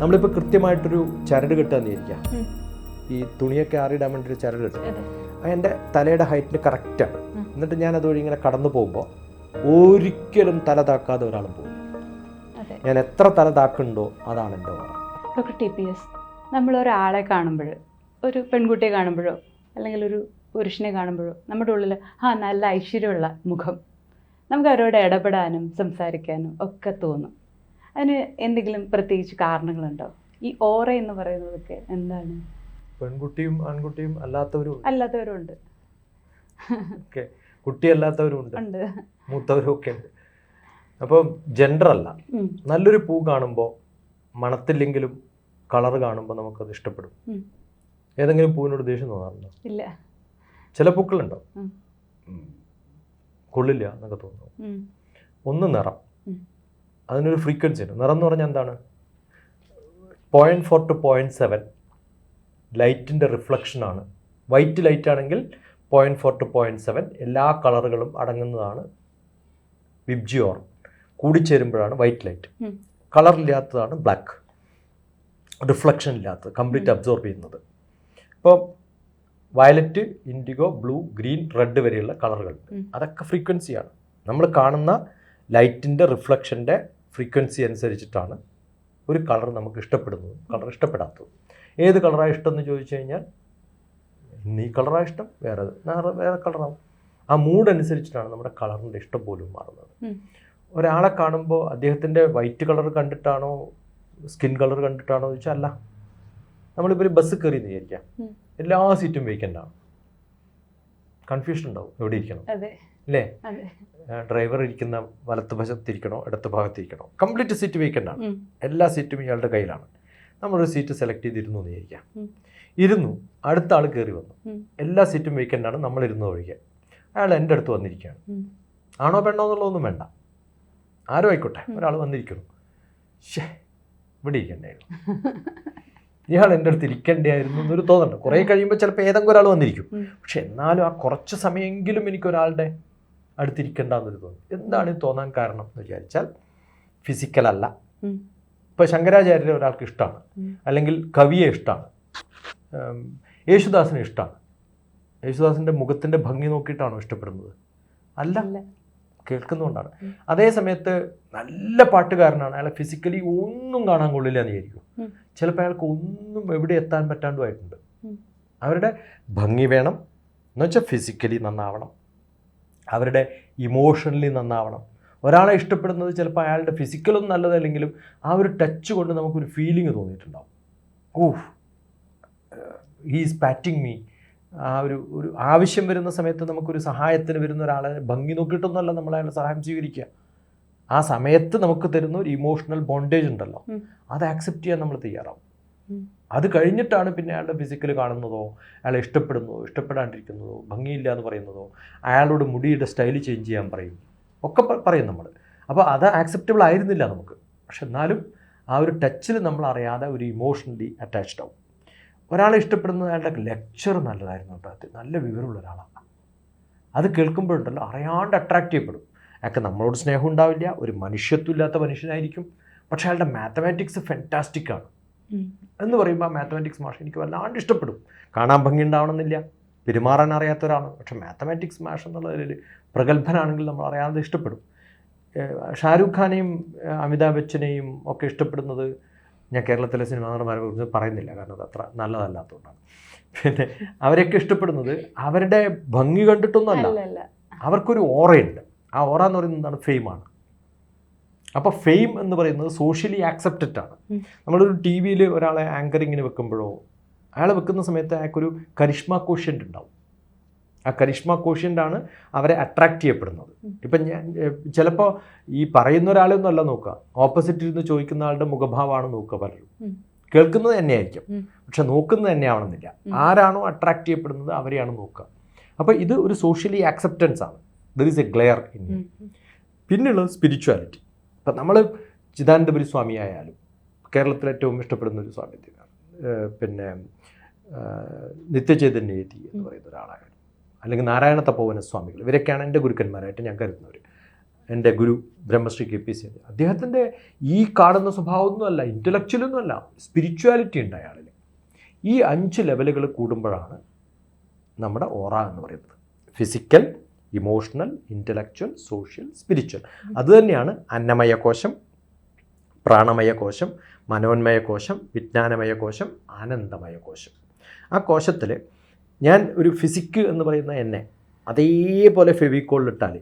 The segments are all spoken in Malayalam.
നമ്മളിപ്പോൾ കൃത്യമായിട്ടൊരു ചരട് കെട്ടാന്ന് വിചാരിക്കാം. ഈ തുണിയൊക്കെ ആറിയിടാൻ വേണ്ടി ഒരു ചരട് കെട്ടും എന്റെ തലയുടെ ഹൈറ്റിന് കറക്റ്റാണ്. എന്നിട്ട് ഞാൻ അതുവഴി ഇങ്ങനെ കടന്നു പോകുമ്പോൾ ഒരിക്കലും തല താക്കാതെ ഒരാളും പോകും. ഞാൻ എത്ര തല താക്കുന്നുണ്ടോ അതാണ് എന്റെ ഓർമ്മ. ഡോക്ടർ ടി പി എസ് നമ്മൾ ഒരാളെ കാണുമ്പോൾ ഒരു പെൺകുട്ടിയെ കാണുമ്പോഴോ അല്ലെങ്കിൽ ഒരു പുരുഷനെ കാണുമ്പോഴോ നമ്മുടെ ഉള്ളിൽ ആ നല്ല ഐശ്വര്യമുള്ള മുഖം. നമുക്ക് അവരോട് ഇടപെടാനും സംസാരിക്കാനും ഒക്കെ തോന്നും. അതിന് എന്തെങ്കിലും പ്രത്യേകിച്ച് കാരണങ്ങളുണ്ടോ? ഈ ഓറ എന്ന് പറയുന്നതൊക്കെ എന്താണ്? പെൺകുട്ടിയും ആൺകുട്ടിയും അല്ലാത്തവരും ഉണ്ട്. കുട്ടിയല്ലാത്തവരും ഉണ്ട്. ഉണ്ട്. മൂത്തവരും ഒക്കെ ഉണ്ട്. അപ്പം ജെൻഡർ അല്ല. നല്ലൊരു പൂ കാണുമ്പോൾ മണത്തില്ലെങ്കിലും കളർ കാണുമ്പോൾ നമുക്കത് ഇഷ്ടപ്പെടും. ഏതെങ്കിലും പൂവിനോട് ദേഷ്യം തോന്നാറുണ്ടോ? ഇല്ല. ചില പൂക്കളുണ്ടോ. കൊള്ളില്ല എന്നൊക്കെ തോന്നുന്നു. ഒന്ന് നിറം. അതിനൊരു ഫ്രീക്വൻസി ഉണ്ട്. നിറം എന്ന് പറഞ്ഞാൽ എന്താണ്? Point four two point seven ലൈറ്റിന്റെ റിഫ്ലക്ഷനാണ് വൈറ്റ് ലൈറ്റ് ആണെങ്കിൽ point four two point seven എല്ലാ കളറുകളും അടങ്ങുന്നതാണ് വിബ്ജിയോർ കൂടിച്ചേരുമ്പോഴാണ് വൈറ്റ് ലൈറ്റ് കളർ കളറില്ലാത്തതാണ് ബ്ലാക്ക് റിഫ്ലക്ഷൻ ഇല്ലാത്തത് കംപ്ലീറ്റ് അബ്സോർബ് ചെയ്യുന്നത്. ഇപ്പോൾ violet indigo blue green red വരെയുള്ള കളറുകൾ അതൊക്കെ ഫ്രീക്വൻസിയാണ് നമ്മൾ കാണുന്ന ലൈറ്റിന്റെ റിഫ്ലക്ഷന്റെ ഫ്രീക്വൻസി അനുസരിച്ചിട്ടാണ് ഒരു കളർ നമുക്ക് ഇഷ്ടപ്പെടുന്നത് കളർ ഇഷ്ടപ്പെടാത്തത്. ഏത് കളറാണ് ഇഷ്ടം എന്ന് ചോദിച്ചു കഴിഞ്ഞാൽ ഇന്ന് ഈ കളറാണ് ഇഷ്ടം വേറെ വേറെ വേറെ കളറാവും. ആ മൂഡ് അനുസരിച്ചിട്ടാണ് നമ്മുടെ കളറിന്റെ ഇഷ്ടം പോലും മാറുന്നത്. ഒരാളെ കാണുമ്പോൾ അദ്ദേഹത്തിന്റെ വൈറ്റ് കളർ കണ്ടിട്ടാണോ സ്കിൻ കളർ കണ്ടിട്ടാണോ എന്ന് ചോദിച്ചാൽ അല്ല. നമ്മളിപ്പോൾ ഒരു ബസ് കയറി വിചാരിക്കാം. എല്ലാ സീറ്റും വേക്കന്റ് കൺഫ്യൂഷൻ ഉണ്ടാവും. എവിടെ ഇരിക്കണം? അല്ലേ ഡ്രൈവർ ഇരിക്കുന്ന വലത്ത് വശത്തിരിക്കണോ ഇടത്ത് ഭാഗത്തിരിക്കണോ? കംപ്ലീറ്റ് സീറ്റ് വേക്കന്റ് ആണ്. എല്ലാ സീറ്റും ഇയാളുടെ കയ്യിലാണ്. നമ്മളൊരു സീറ്റ് സെലക്ട് ചെയ്തിരുന്നു എന്ന് വിചാരിക്കാം. ഇരുന്നു. അടുത്ത ആൾ കയറി വന്നു. എല്ലാ സീറ്റും വേക്കന്റ് ആണ് നമ്മൾ ഇരുന്ന് ഒഴികെ അയാൾ എന്റെ അടുത്ത് വന്നിരിക്കുകയാണ്. ആണോ പെണ്ണോ എന്നുള്ളതൊന്നും വേണ്ട. ആരോ ആയിക്കോട്ടെ. ഒരാൾ വന്നിരിക്കുന്നു. ഷേ ഇവിടെ ഇരിക്കണ്ടായിരുന്നു. ഇയാൾ എന്റെ അടുത്ത് ഇരിക്കേണ്ടായിരുന്നു എന്നൊരു തോന്നുന്നുണ്ട് കുറേ കഴിയുമ്പോൾ ചിലപ്പോൾ ഏതെങ്കിലും ഒരാൾ വന്നിരിക്കും. പക്ഷെ എന്നാലും ആ കുറച്ച് സമയമെങ്കിലും എനിക്ക് ഒരാളുടെ അടുത്തിരിക്കണ്ട എന്നൊരു തോന്നി എന്താണ് തോന്നാൻ കാരണം എന്ന് വിചാരിച്ചാൽ ഫിസിക്കലല്ല ശങ്കരാചാര്യനെ ഇപ്പോൾ ശങ്കരാചാര്യരെ ഒരാൾക്ക് ഇഷ്ടമാണ് അല്ലെങ്കിൽ കവിയെ ഇഷ്ടമാണ് യേശുദാസിന് ഇഷ്ടമാണ് യേശുദാസിന്റെ മുഖത്തിന്റെ ഭംഗി നോക്കിയിട്ടാണോ ഇഷ്ടപ്പെടുന്നത്? അല്ല. കേൾക്കുന്നതുകൊണ്ടാണ്. അതേ സമയത്ത് നല്ല പാട്ടുകാരനാണ്. അയാളെ ഫിസിക്കലി ഒന്നും കാണാൻ കൊള്ളില്ല എന്ന് വിചാരിക്കും. ചിലപ്പോൾ അയാൾക്ക് ഒന്നും എവിടെ എത്താൻ പറ്റാണ്ടുമായിട്ടുണ്ട്. അവരുടെ ഭംഗി വേണം. എന്നുവെച്ചാൽ ഫിസിക്കലി നന്നാവണം. അവരുടെ ഇമോഷണലി നന്നാവണം. ഒരാളെ ഇഷ്ടപ്പെടുന്നത് ചിലപ്പോൾ അയാളുടെ ഫിസിക്കലും നല്ലതല്ലെങ്കിലും ആ ഒരു ടച്ച് കൊണ്ട് നമുക്കൊരു ഫീലിംഗ് തോന്നിയിട്ടുണ്ടാവും. ഓഹ് ഹീസ് പാറ്റിങ് മീ ആ ഒരു ഒരു ആവശ്യം വരുന്ന സമയത്ത് നമുക്കൊരു സഹായത്തിന് വരുന്ന ഒരാളെ ഭംഗി നോക്കിയിട്ടൊന്നുമല്ല നമ്മൾ അയാളെ സഹായം സ്വീകരിക്കുക. ആ സമയത്ത് നമുക്ക് തരുന്ന ഒരു ഇമോഷണൽ ബോണ്ടേജ് ഉണ്ടല്ലോ. അത് ആക്സെപ്റ്റ് ചെയ്യാൻ നമ്മൾ തയ്യാറാവും. അത് കഴിഞ്ഞിട്ടാണ് പിന്നെ അയാളുടെ ഫിസിക്കൽ കാണുന്നതോ അയാളെ ഇഷ്ടപ്പെടുന്നതോ ഇഷ്ടപ്പെടാണ്ടിരിക്കുന്നതോ ഭംഗിയില്ല എന്ന് പറയുന്നതോ അയാളോട് മുടിയുടെ സ്റ്റൈൽ ചേഞ്ച് ചെയ്യാൻ പറയും. ഒക്കെ പറയും നമ്മൾ അപ്പോൾ അത് ആക്സെപ്റ്റബിൾ ആയിരുന്നില്ല നമുക്ക്. പക്ഷെ എന്നാലും ആ ഒരു ടച്ചിൽ നമ്മൾ അറിയാതെ ഒരു ഇമോഷണലി അറ്റാച്ച്ഡ് ആവും. ഒരാളെ ഇഷ്ടപ്പെടുന്നത് അയാളുടെ ലെക്ചർ നല്ലതായിരുന്നു കേട്ടോ. നല്ല വിവരമുള്ള ഒരാളാണ്. അത് കേൾക്കുമ്പോഴുണ്ടല്ലോ അറിയാണ്ട് അട്രാക്റ്റ് ചെയ്യപ്പെടും. അയാൾക്ക് നമ്മളോട് സ്നേഹം ഉണ്ടാവില്ല ഒരു മനുഷ്യത്വം ഇല്ലാത്ത മനുഷ്യനായിരിക്കും. പക്ഷേ അയാളുടെ മാത്തമാറ്റിക്സ് ഫെന്റാസ്റ്റിക് ആണ്. ഉം. എന്ന് പറയുമ്പോൾ മാത്തമാറ്റിക്സ് മാഷ് എനിക്ക് വല്ലാണ്ട് ഇഷ്ടപ്പെടും. കാണാൻ ഭംഗി ഉണ്ടാവണമെന്നില്ല പെരുമാറാൻ അറിയാത്ത ഒരാളാണ് പക്ഷെ മാത്തമാറ്റിക്സ് മാഷ് എന്നുള്ളതിൽ പ്രഗത്ഭനാണെങ്കിൽ നമ്മൾ അറിയാതെ ഇഷ്ടപ്പെടും. ഷാരൂഖ് ഖാനെയും അമിതാഭ് ബച്ചനെയും ഒക്കെ ഇഷ്ടപ്പെടുന്നത് ഞാൻ കേരളത്തിലെ സിനിമാ നടന്മാരെ കുറിച്ച് പറയുന്നില്ല. കാരണം അത് അത്ര നല്ലതല്ലാത്തതുകൊണ്ടാണ്. പിന്നെ അവരൊക്കെ ഇഷ്ടപ്പെടുന്നത് അവരുടെ ഭംഗി കണ്ടിട്ടൊന്നുമല്ല. അവർക്കൊരു ഓറയുണ്ട്. ആ ഓറ എന്ന് പറയുന്നത് എന്താണ്? ഫെയിമാണ്. അപ്പോൾ ഫെയിം എന്ന് പറയുന്നത് സോഷ്യലി ആക്സെപ്റ്റഡ് ആണ്. നമ്മളൊരു ടി വിയിൽ ഒരാളെ ആങ്കറിങ്ങിന് വെക്കുമ്പോഴോ അയാളെ വെക്കുന്ന സമയത്ത് അയാൾക്കൊരു കരിഷ്മ കോഷ്യന്റ് ഉണ്ടാവും. ആ കരിഷ്മ കോഷ്യന്റ് ആണ് അവരെ അട്രാക്റ്റ് ചെയ്യപ്പെടുന്നത്. ഇപ്പം ഞാൻ ചിലപ്പോൾ ഈ പറയുന്ന ഒരാളെയൊന്നും അല്ല നോക്കുക. ഓപ്പോസിറ്റ് ഇരുന്ന് ചോദിക്കുന്ന ആളുടെ മുഖഭാവമാണ് നോക്കുക പലരും. കേൾക്കുന്നത് തന്നെയായിരിക്കും. പക്ഷെ നോക്കുന്നത് തന്നെ ആവണമെന്നില്ല ആരാണോ അട്രാക്റ്റ് ചെയ്യപ്പെടുന്നത് അവരെയാണ് നോക്കുക. അപ്പോൾ ഇത് ഒരു സോഷ്യലി ആക്സെപ്റ്റൻസ് ആണ്. There is a glare in. പിന്നെയുള്ളത് സ്പിരിച്വാലിറ്റി ഇപ്പം നമ്മൾ ചിദാനന്ദപുരി സ്വാമി ആയാലും കേരളത്തിൽ ഏറ്റവും ഇഷ്ടപ്പെടുന്ന ഒരു സ്വാമി പിന്നെ നിത്യചൈതന്യതി എന്ന് പറയുന്ന ഒരാളായാലും അല്ലെങ്കിൽ നാരായണ തപോവന സ്വാമികൾ ഇവരൊക്കെയാണ് എന്റെ ഗുരുക്കന്മാരായിട്ട് ഞാൻ കരുതുന്നവർ എന്റെ ഗുരു ബ്രഹ്മശ്രീ കെ പി സി അദ്ദേഹത്തിന്റെ ഈ കാണുന്ന സ്വഭാവമൊന്നുമല്ല ഇന്റലക്ച്വലൊന്നുമല്ല സ്പിരിച്വാലിറ്റി ഉണ്ട് അയാളിൽ. ഈ അഞ്ച് ലെവലുകൾ കൂടുമ്പോഴാണ് നമ്മുടെ ഓറ എന്ന് പറയുന്നത്. Physical emotional intellectual social spiritual. അതുതന്നെയാണ് അന്നമയ കോശം പ്രാണമയ കോശം മനോന്മയ കോശം വിജ്ഞാനമയ കോശം ആനന്ദമയ കോശം. ആ കോശത്തിൽ ഞാൻ ഒരു ഫിസിക്ക് എന്ന് പറയുന്ന എന്നെ അതേപോലെ ഫെവിക്കോളിലിട്ടാൽ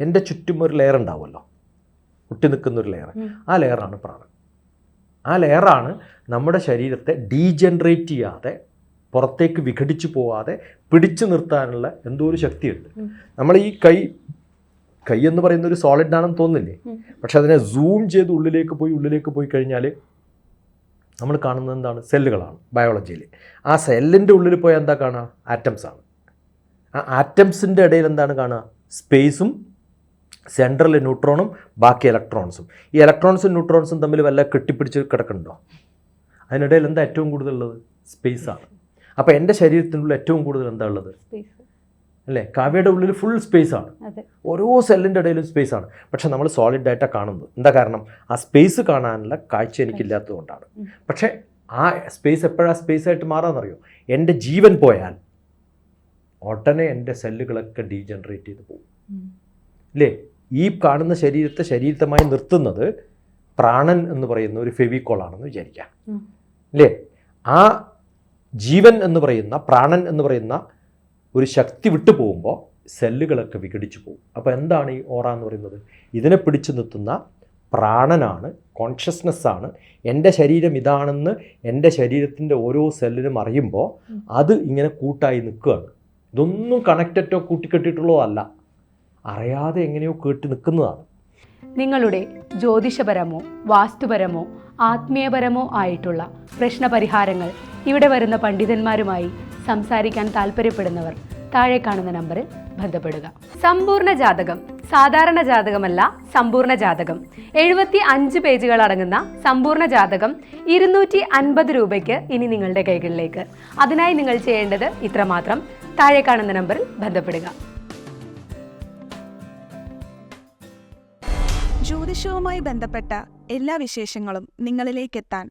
എന്റെ ചുറ്റും ഒരു ലെയർ ഉണ്ടാവുമല്ലോ. ഒട്ടി നിൽക്കുന്ന ഒരു ലെയർ ആ ലെയറാണ് പ്രാണൻ. ആ ലെയറാണ് നമ്മുടെ ശരീരത്തെ ഡീജനറേറ്റ് ചെയ്യാതെ പുറത്തേക്ക് വിഘടിച്ചു പോവാതെ പിടിച്ചു നിർത്താനുള്ള എന്തോ ഒരു ശക്തിയുണ്ട്. നമ്മൾ ഈ കൈ കൈ എന്ന് പറയുന്ന ഒരു സോളിഡ് ആണെന്ന് തോന്നില്ലേ പക്ഷെ അതിനെ സൂം ചെയ്ത് ഉള്ളിലേക്ക് പോയി ഉള്ളിലേക്ക് പോയി കഴിഞ്ഞാൽ നമ്മൾ കാണുന്നത് എന്താണ്? സെല്ലുകളാണ് ബയോളജിയിൽ ആ സെല്ലിന്റെ ഉള്ളിൽ പോയാൽ എന്താ കാണുക? ആറ്റംസ് ആണ്. ആ ആറ്റംസിന്റെ ഇടയിൽ എന്താണ് കാണുക? സ്പേസും സെൻട്രൽ ന്യൂട്രോണും ബാക്കി ഇലക്ട്രോൺസും ഈ ഇലക്ട്രോൺസും ന്യൂട്രോൺസും തമ്മിൽ വല്ല കെട്ടിപ്പിടിച്ച് കിടക്കുന്നുണ്ടോ? അതിനിടയിൽ എന്താ ഏറ്റവും കൂടുതലുള്ളത്? സ്പേസാണ് അപ്പോൾ എന്റെ ശരീരത്തിനുള്ളിൽ ഏറ്റവും കൂടുതൽ എന്താ ഉള്ളത്? അല്ലേ? കാവ്യയുടെ ഉള്ളിൽ ഫുൾ സ്പേസ് ആണ്. ഓരോ സെല്ലിന്റെ ഇടയിലും സ്പേസ് ആണ്. പക്ഷെ നമ്മൾ സോളിഡ് ആയിട്ടാണ് കാണുന്നത്. എന്താ കാരണം? ആ സ്പേസ് കാണാനുള്ള കാഴ്ച എനിക്കില്ലാത്തതുകൊണ്ടാണ് കൊണ്ടാണ് പക്ഷേ ആ സ്പേസ് എപ്പോഴാ സ്പേസ് ആയിട്ട് മാറാമെന്നറിയോ എന്റെ ജീവൻ പോയാൽ ഉടനെ എന്റെ സെല്ലുകളൊക്കെ ഡീജനറേറ്റ് ചെയ്ത് പോകും. അല്ലേ ഇല്ലേ ഈ കാണുന്ന ശരീരത്തെ ശരീരത്തമായി നിർത്തുന്നത് പ്രാണൻ എന്ന് പറയുന്ന ഒരു ഫെവിക്കോളാണെന്ന് വിചാരിക്കാം. അല്ലേ ആ ജീവൻ എന്ന് പറയുന്ന പ്രാണൻ എന്ന് പറയുന്ന ഒരു ശക്തി വിട്ടു പോകുമ്പോൾ സെല്ലുകളൊക്കെ വിഘടിച്ചു പോകും. അപ്പോൾ എന്താണ് ഈ ഓറ എന്ന് പറയുന്നത്? ഇതിനെ പിടിച്ചു നിർത്തുന്ന പ്രാണനാണ് കോൺഷ്യസ്നെസ്സാണ്. എന്റെ ശരീരം ഇതാണെന്ന് എന്റെ ശരീരത്തിന്റെ ഓരോ സെല്ലിനും അറിയുമ്പോൾ അത് ഇങ്ങനെ കൂട്ടായി നിൽക്കുകയാണ്. ഇതൊന്നും കണക്റ്ററ്റോ കൂട്ടിക്കെട്ടിട്ടുള്ളതോ അല്ല. അറിയാതെ എങ്ങനെയോ കേട്ടി നിൽക്കുന്നതാണ്. നിങ്ങളുടെ ജ്യോതിഷപരമോ വാസ്തുപരമോ ആത്മീയപരമോ ആയിട്ടുള്ള പ്രശ്നപരിഹാരങ്ങൾ ഇവിടെ വരുന്ന പണ്ഡിതന്മാരുമായി സംസാരിക്കാൻ താല്പര്യപ്പെടുന്നവർ താഴെ കാണുന്ന നമ്പറിൽ ബന്ധപ്പെടുക. സമ്പൂർണ ജാതകം സാധാരണ ജാതകമല്ല സമ്പൂർണ ജാതകം. എഴുപത്തി അഞ്ച് പേജുകൾ അടങ്ങുന്ന സമ്പൂർണ ജാതകം ഇരുന്നൂറ്റി അൻപത് രൂപയ്ക്ക് ഇനി നിങ്ങളുടെ കൈകളിലേക്ക്. അതിനായി നിങ്ങൾ ചെയ്യേണ്ടത് ഇത്രമാത്രം. താഴെ കാണുന്ന നമ്പറിൽ ബന്ധപ്പെടുക. ജ്യോതിഷവുമായി ബന്ധപ്പെട്ട എല്ലാ വിശേഷങ്ങളും നിങ്ങളിലേക്കെത്താൻ